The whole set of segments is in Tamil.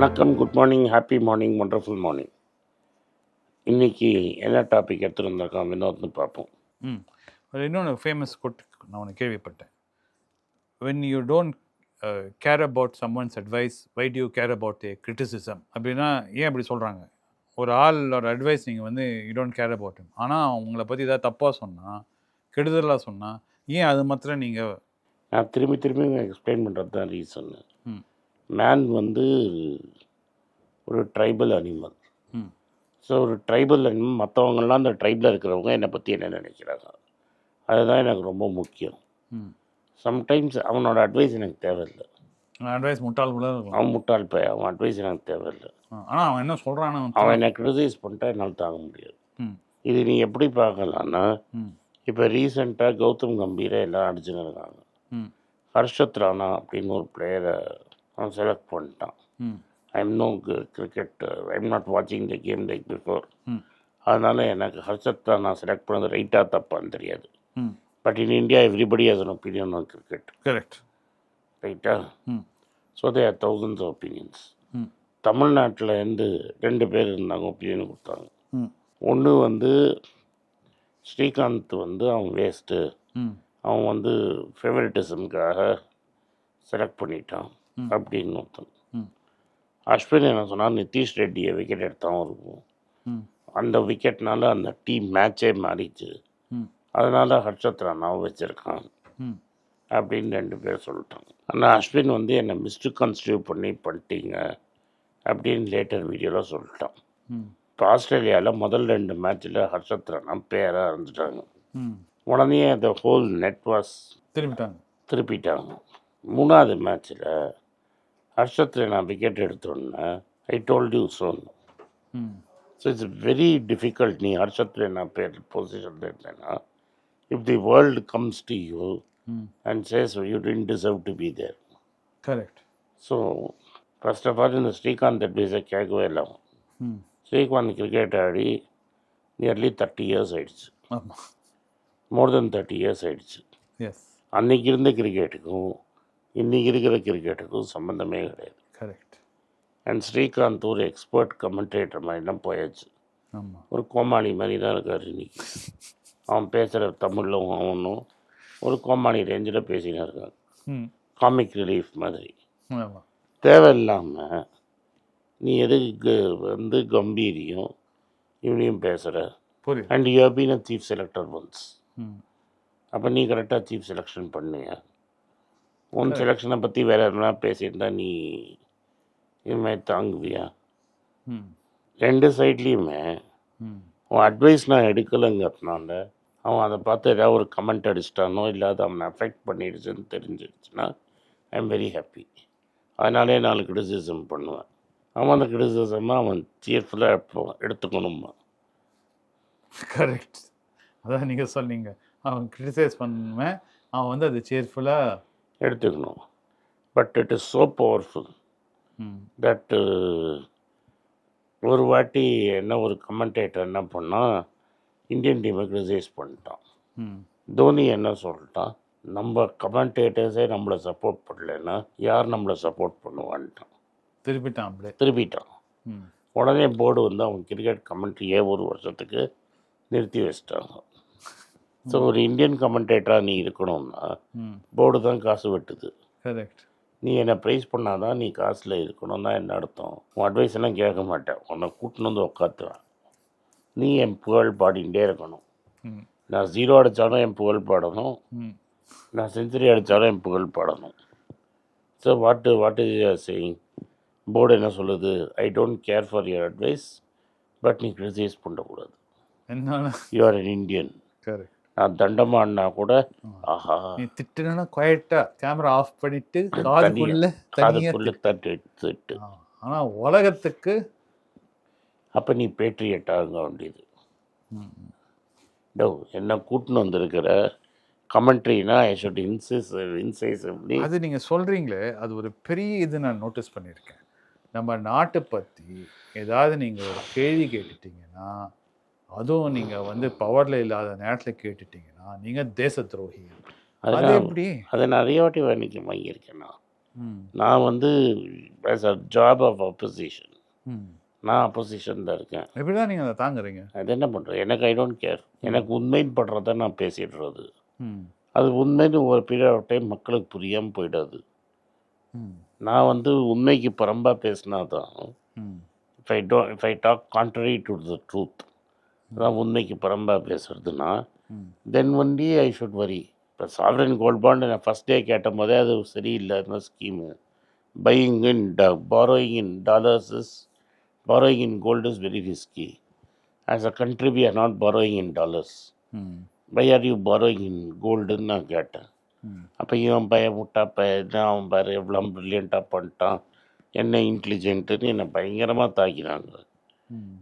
வணக்கம் good morning happy morning wonderful morning இன்னைக்கு என்ன டாபிக் எடுத்துகிட்டு வந்திருக்கோம் வினோத்னு பார்ப்போம். ம். இன்னொன்று ஃபேமஸ் கொட்டு நான் ஒன்று கேள்விப்பட்டேன். When you don't care about someone's advice why do you care about a criticism அப்படின்னா ஏன் அப்படி சொல்கிறாங்க ஒரு ஆளோட அட்வைஸ் நீங்கள் வந்து you don't care about him. ஆனால் உங்களை பற்றி ஏதாவது தப்பாக சொன்னால் கெடுதலாக சொன்னால் ஏன் அது மாத்திரம் நீங்கள் நான் திரும்பி திரும்பி எக்ஸ்பிளைன் பண்ணுறது தான் ரீசன் ம். மேன் வந்து ஒரு ட்ரைபல் அனிமல் ஸோ ஒரு ட்ரைபல் அனிமல் மற்றவங்கெல்லாம் அந்த ட்ரைபில் இருக்கிறவங்க என்னை பற்றி என்ன நினைக்கிறாங்க? அதுதான் எனக்கு ரொம்ப முக்கியம். சம்டைம்ஸ் அவனோட அட்வைஸ் எனக்கு தேவையில்லை. அட்வைஸ் முட்டாள் கூட அவன் முட்டாள் பைய அவன் அட்வைஸ் எனக்கு தேவையில்லை. ஆனால் அவன் என்ன சொல்கிறான்னு அவன் என்னை கிரிட்டிசைஸ் பண்ணிட்டா என்னால் தாங்க முடியாது. இது நீ எப்படி பார்க்கலான்னா இப்போ ரீசெண்டாக கௌதம் கம்பீரை எல்லாம் அடிச்சுன்னு இருக்காங்க. ம். ஹர்ஷத் ராணா அப்படின்னு ஒரு பிளேயரை அவன் செலக்ட் பண்ணிட்டான். I am no cricket I am not வாட்சிங் த கேம் லைக் பிஃபோர் அதனால் எனக்கு ஹர்ஷத் ராணா செலக்ட் பண்ணது ரைட்டாக தப்பான்னு தெரியாது. But in India everybody has an opinion on cricket correct ரைட்டா so they are thousands opinions தமிழ்நாட்டில் இருந்து ரெண்டு பேர் இருந்தாங்க ஒப்பீனியன் கொடுத்தாங்க. ஒன்று வந்து ஸ்ரீகாந்த் வந்து அவன் வேஸ்ட்டு அவன் வந்து ஃபேவரட்டிசம்காக செலக்ட் பண்ணிட்டான். அப்படின்னு ஒருத்தன். அஸ்வின் என்ன சொன்னால் நிதிஷ் ரெட்டியை விக்கெட் எடுத்தான் இருக்கும் அந்த விக்கெட்னால அந்த டீம் மேட்சே மாறிச்சு. அதனால ஹர்ஷத் ராணாவை வச்சுருக்கான். அப்படின்னு ரெண்டு பேர் சொல்லிட்டாங்க. ஆனால் அஸ்வின் வந்து என்னை மிஸ்டு கன்ஸ்டியூ பண்ணி பண்ணிட்டீங்க அப்படின்னு லேட்டர் வீடியோவில் சொல்லிட்டான். இப்போ ஆஸ்திரேலியாவில் முதல் ரெண்டு மேட்ச்சில் ஹர்ஷத் ராணா பேராக இருந்துட்டாங்க உடனே அந்த ஹோல் நெட் வாஸ் திரும்பிட்டாங்க. திருப்பிட்டாங்க. மூணாவது மேட்ச்சில் ஹர்ஷத்தில் நான் விக்கெட் எடுத்தோன்னே I told you so so it's very difficult நீ ஹர்ஷத்தில் நான் பேர் பொசிஷனில் இருந்தேன்னா if the world comes to you and says you tend deserve to be there correct so first of all இந்த ஸ்ரீகாந்த் அட்வைஸை கேட்கவே இல்லை அவன். ம். ஸ்ரீகாந்த் கிரிக்கெட் ஆடி நியர்லி தேர்ட்டி இயர்ஸ் ஆயிடுச்சு. மோர் தென் தேர்ட்டி இயர்ஸ் ஆயிடுச்சு. அன்னைக்கு இருந்த கிரிக்கெட்டுக்கும் இன்னைக்கு இருக்கிற கிரிக்கெட்டுக்கும் சம்மந்தமே கிடையாது. கரெக்ட் அண்ட் ஸ்ரீகாந்த் ஒரு எக்ஸ்பர்ட் கமெண்டேட்டர் மாதிரிலாம் போயாச்சு. ஒரு கோமாளி மாதிரி தான் இருக்கார் இன்னைக்கு. அவன் பேசுகிற தமிழில் அவனும் ஒரு கோமாளி ரேஞ்சில் பேசின்னு இருக்கான் ம். காமிக் ரிலீஃப் மாதிரி. தேவையில்லாமல் நீ எதுக்கு வந்து கம்பீரியும் இவனையும் பேசுகிற and you been a chief selector once அப்போ நீ கரெக்டாக சீஃப் செலெக்ஷன் பண்ணுங்க உன் செலெக்ஷனை பற்றி வேற எதுனா பேசியிருந்தா நீ இதுமாதிரி தாங்குவியா? ரெண்டு சைட்லேயுமே உன் அட்வைஸ் நான் எடுக்கலைங்கிறதுனால அவன் அதை பார்த்து ஏதாவது ஒரு கமெண்ட் அடிச்சிட்டானோ இல்லை அதை அவனை அஃபெக்ட் பண்ணிடுச்சுன்னு தெரிஞ்சிடுச்சுன்னா ஐ எம் வெரி ஹாப்பி அதனாலே நாலு கிரிட்டிசிசம் பண்ணுவேன். அவன் அந்த கிரிட்டிசிசமாக அவன் சீர்ஃபுல்லாக எடுப்போம் எடுத்துக்கணுமா கரெக்ட் அதான் நீங்கள் சொன்னீங்க. அவன் கிரிட்டிசைஸ் பண்ணுவேன் அவன் வந்து அது சேர்ஃபுல்லாக எடுத்துக்கணும். But it is so powerful that ஒரு வாட்டி என்ன ஒரு கமெண்டேட்டர் என்ன பண்ணால் இந்தியன் டீமை கிரிட்டிசைஸ் பண்ணிட்டான் தோனி என்ன சொல்லிட்டான் நம்ம கமெண்டேட்டர்ஸே நம்மளை சப்போர்ட் பண்ணலைன்னா யார் நம்மளை சப்போர்ட் பண்ணுவான்ட்டான். திருப்பிட்டான் அப்படியே. திருப்பிட்டான். உடனே போர்டு வந்து அவன் கிரிக்கெட் கமெண்ட்ரியே ஒரு வருஷத்துக்கு நிறுத்தி வச்சிட்டாங்க. ஸோ ஒரு இந்தியன் கமெண்டேட்டராக நீ இருக்கணும்னா போர்டு தான் காசு வெட்டுது. கரெக்ட் நீ என்னை ப்ரைஸ் பண்ணாதான் நீ காசில் இருக்கணும்னா என்ன அர்த்தம்? உன் அட்வைஸ் எல்லாம் கேட்க மாட்டேன். உன்னை கூட்டின்னு வந்து உட்காத்துவேன் நீ என் புகழ் பாடிகிட்டே இருக்கணும். நான் ஜீரோ அடித்தாலும் என் புகழ் பாடணும். நான் செஞ்சுரி அடித்தாலும் என் புகழ் பாடணும். So what what is saying board என்ன சொல்லுது? I don't care for your advice but நீ கிரிட்டிசைஸ் பண்ணக்கூடாது. என்னன்னா you are an Indian correct நான் தண்டமானா கூட ஆஹா. நீ திட்டுனா குவைட்டா கேமரா ஆஃப் பண்ணிட்டு காதுக்குள்ள தனியா அதுக்குள்ளே தட்டு. எடுத்துட்டு ஆ, ஆனா உலகத்துக்கு அப்போ நீ பேட்ரியட் ஆக வேண்டியது. டோ என்ன கூட்டின்னு வந்திருக்கிற? கமெண்ட்ரினா ஐ ஷுட் இன்சைஸ் இன்சைசிவ்லி அது நீங்க சொல்றீங்களே அது ஒரு பெரிய இது நான் நோட்டீஸ் பண்ணியிருக்கேன். நம்ம நாட்டை பத்தி ஏதாவது நீங்க ஒரு கேள்வி கேட்டுட்டீங்கன்னா அதுவும் நீங்க வந்து பவர்ல இல்லாத நேரத்துல கேட்டுட்டீங்கன்னா நீங்க தேச துரோகி அதை எப்படி? அதை நிறைய வாட்டி வேலைக்கு வாங்கியிருக்கேன் நான். வந்து as a job of opposition நான் அப்போசிஷன் தான் இருக்கேன். எப்படி தான் நீங்கள் அதை தாங்குறீங்க? அது என்ன பண்ணுறேன் எனக்கு ஐ டோன்ட் கேர் எனக்கு உண்மைன்னு படுறத நான் பேசிடுறது. அது உண்மைன்னு ஒரு பீரியட் ஆஃப் டைம் மக்களுக்கு புரியாமல் போயிடாது. நான் வந்து உண்மைக்கு புறம்பாக பேசினா தான் if I do if I talk contrary to the truth அதான் உண்மைக்கு புறம்பாக பேசுறதுன்னா ம். Then only I should worry இப்போ சாவரன் கோல்ட் பாண்ட் நான் ஃபஸ்ட் டே கேட்ட போதே அது சரியில்லை இந்த scheme buying in the borrowing in dollars is borrowing in gold is very risky as a country we are not borrowing in dollars why are you borrowing in கோல்டுன்னு நான் கேட்டேன். அப்போ இவன் பையன் முட்டா பையன் அவன் பாரு எவ்வளோ ப்ரில்லியண்ட்டாக பண்ணிட்டான். என்ன இன்டெலிஜென்ட்டுன்னு என்னை பயங்கரமாக தாக்கினாங்க.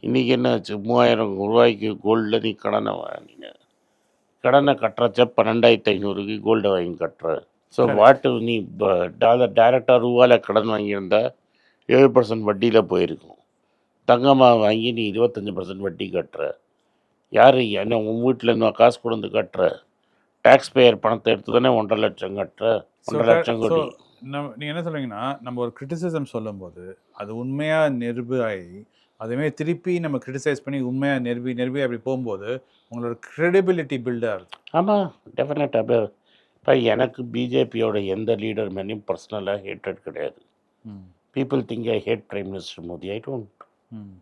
இன்றைக்கி என்ன ஆச்சு மூவாயிரம் ரூபாய்க்கு கோல்டில் நீ கடனை வாங்கினீங்க கடனை கட்டுறச்ச பன்னெண்டாயிரத்தி ஐநூறுக்கு கோல்டை வாங்கி கட்டுற. ஸோ வாட்டு நீ டாலர் டைரெக்டாக ரூபாயில் கடன் வாங்கியிருந்தா ஏழு பர்சன்ட் வட்டியில் போயிருக்கும். தங்கமாக வாங்கி நீ இருபத்தஞ்சி பர்சன்ட் வட்டி கட்டுற. யார் என்ன உன் வீட்டில் இன்னும் காசு கொண்டு கட்டுற? டேக்ஸ் பேயர் பணத்தை எடுத்து தானே ஒன்றரை லட்சம் கட்டுற? ஒன்றரை லட்சம் கோடி. நம்ம நீங்கள் என்ன சொல்றீங்கன்னா நம்ம ஒரு கிரிட்டிசிசம் சொல்லும்போது அது உண்மையாக நிரூபாயி அதுமாரி திருப்பி நம்ம கிரிட்டிசைஸ் பண்ணி உண்மையாக நிரூபி நிரூபி அப்படி போகும்போது உங்களோட credibility பில்டாக இருக்கும். ஆமாம் டெஃபினட்டாக இப்போ எனக்கு பிஜேபியோட எந்த லீடர் மேலேயும் பர்சனலாக ஹேட்டட் கிடையாது. ம். People think I hate Prime Minister Modi. I don't. ம்.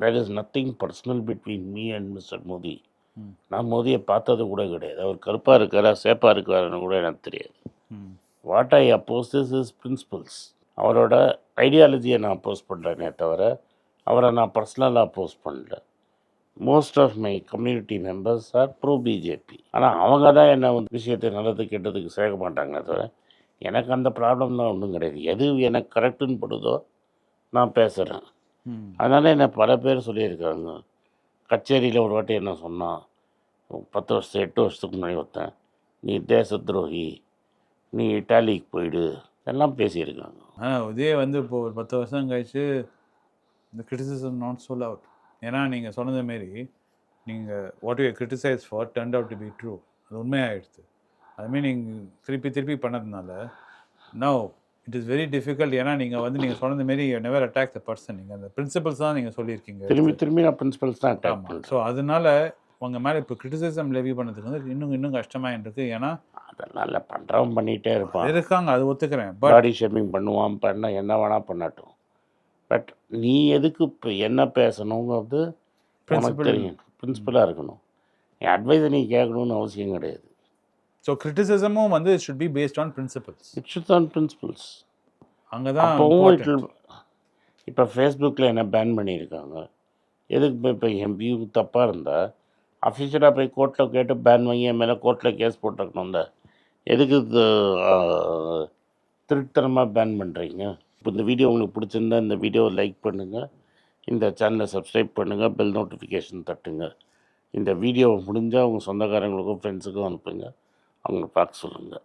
There is nothing personal between me and Mr. Modi. ம். நான் மோதியை பார்த்தது கூட கிடையாது. அவர் கருப்பாக இருக்காரா சேப்பாக இருக்காருன்னு கூட எனக்கு தெரியாது. ம். What I oppose is is principles அவரோட ஐடியாலஜியை நான் அப்போஸ் பண்ணுறேனே தவிர அவரை நான் பர்சனலாக அப்போஸ் பண்ணல. Most of my community members are pro BJP ஆனால் அவங்க தான் என்ன வந்து விஷயத்தை நல்லது கெட்டதுக்கு சேர்க்க மாட்டாங்க தவிர எனக்கு அந்த ப்ராப்ளம் தான் ஒன்றும் கிடையாது. எது எனக்கு கரெக்டுன்னு படுதோ நான் பேசுகிறேன் அதனால் என்ன பல பேர் சொல்லியிருக்காங்க. கச்சேரியில் ஒரு வாட்டி என்ன சொன்னான் பத்து வருஷம் எட்டு வருஷத்துக்கு முன்னாடி ஒருத்தன் நீ தேச துரோகி நீ இட்டாலிக்கு போயிடு. எல்லாம் பேசியிருக்காங்க. ஆனால் இதே வந்து இப்போ ஒரு பத்து வருஷம் கழிச்சு இந்த கிரிட்டிசிசம் நாட் சொல் அவுட் ஏன்னா நீங்கள் சொன்னது மாரி நீங்கள் what you criticize for turn out to be true அது உண்மையாகிடுது அதுமாரி நீங்கள் திருப்பி திருப்பி பண்ணதுனால no it is very difficult ஏன்னா நீங்கள் வந்து நீங்கள் சொன்னது மாரி நெவர் அட்டாக் த பர்சன் நீங்கள் அந்த பிரின்சிபல்ஸ் தான் நீங்கள் சொல்லியிருக்கீங்க. திரும்பி திரும்பி நான் பிரின்சிபல்ஸ் தான் ஆமாம் ஸோ அதனால உங்கள் மேலே இப்போ கிரிட்டிசிசம் லெவி பண்ணதுக்கு வந்து இன்னும் இன்னும் கஷ்டமாக இருக்கு ஏன்னா அதெல்லாம் பண்ணுறவன் பண்ணிகிட்டே இருப்பான். இருக்காங்க. அது ஒத்துக்கிறேன். பாடி ஷேமிங் பண்ணுவான் பண்ண என்ன வேணால் பண்ணட்டும். பட் நீ எதுக்கு இப்போ என்ன பேசணுங்கிறது உனக்கு. தெரியும். பிரின்சிபலாக இருக்கணும். என் அட்வைஸை நீ கேட்கணும்னு அவசியம் கிடையாது. ஸோ கிரிட்டிசிசமும் வந்து should be based on principles it should on principles அங்கே தான் இட் இப்போ ஃபேஸ்புக்கில் என்ன பேன் பண்ணியிருக்காங்க? எதுக்கு இப்போ இப்போ என் வியூ தப்பாக இருந்தால் அஃபிஷியலாக போய் கோர்ட்டில் கேட்டு பேன் வாங்கி என் மேலே கோர்ட்டில் கேஸ் போட்டிருக்கணும் தான் எதுக்கு திருட்டுத்தனமாக பேன் பண்ணுறீங்க இப்போ இந்த வீடியோ உங்களுக்கு பிடிச்சிருந்தா இந்த வீடியோவை லைக் பண்ணுங்கள் இந்த சேனலை சப்ஸ்கிரைப் பண்ணுங்கள் பெல் நோட்டிஃபிகேஷன் தட்டுங்க. இந்த வீடியோவை முடிஞ்சால் உங்கள் சொந்தக்காரங்களுக்கும் ஃப்ரெண்ட்ஸுக்கும் அனுப்புங்க. அவங்கள பார்க்க சொல்லுங்கள்